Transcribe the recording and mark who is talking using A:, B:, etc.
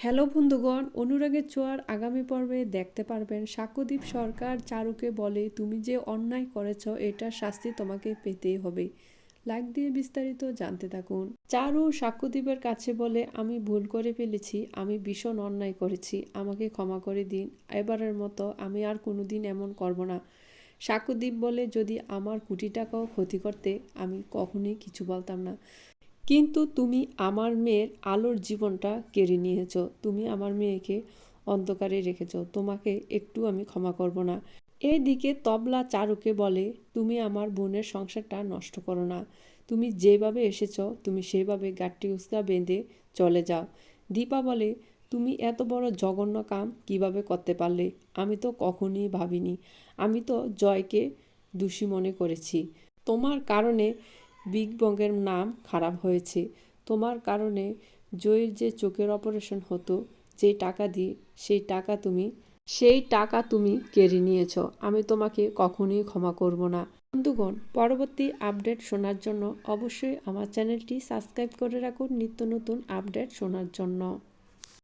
A: Hello বন্ধুগণ, অনুরাগের চোয়ার আগামী পর্বে দেখতে পারবেন সাক্ষ্যদীপ সরকার চারুকে বলে, তুমি যে অন্যায় করেছ, এটার শাস্তি তোমাকে পেতেই হবে। লাইক দিয়ে বিস্তারিত জানতে থাকুন। চারু সাক্ষ্যদীপের কাছে বলে, আমি ভুল করে ফেলেছি, আমি ভীষণ অন্যায় করেছি, আমাকে ক্ষমা করে দিন, এবারের মতো আমি আর কোনোদিন এমন করব না। সাক্ষ্যদীপ বলে, যদি আমার কোটি টাকাও ক্ষতি করতে, আমি কখনোই কিছু বলতাম না। কিন্তু তুমি আমার মেয়ের আলোর জীবনটা কেড়ে নিয়েছ। তুমি আমার মেয়েকে অন্ধকারে রেখেছ। তোমাকে একটু আমি ক্ষমা করব না। এদিকে তবলা চারুকে বলে, তুমি আমার বোনের সংসারটা নষ্ট করো না। তুমি যেভাবে এসেছ, তুমি সেভাবে গাঠটি উস্কা বেঁধে চলে যাও। দীপা বলে, তুমি এত বড় জঘন্য কাম কীভাবে করতে পারলে? আমি তো কখনোই ভাবিনি। আমি তো জয়কে দোষী মনে করেছি। তোমার কারণে বিগ বংয়ের নাম খারাপ হয়েছে। তোমার কারণে জয়ের যে চোখের অপারেশন হতো, যে টাকা দিয়ে, সেই টাকা তুমি, সেই টাকা তুমি কেড়ে নিয়েছ। আমি তোমাকে কখনোই ক্ষমা করব না। বন্ধুগণ, পরবর্তী আপডেট শোনার জন্য অবশ্যই আমার চ্যানেলটি সাবস্ক্রাইব করে রাখুন নিত্য নতুন আপডেট শোনার জন্য।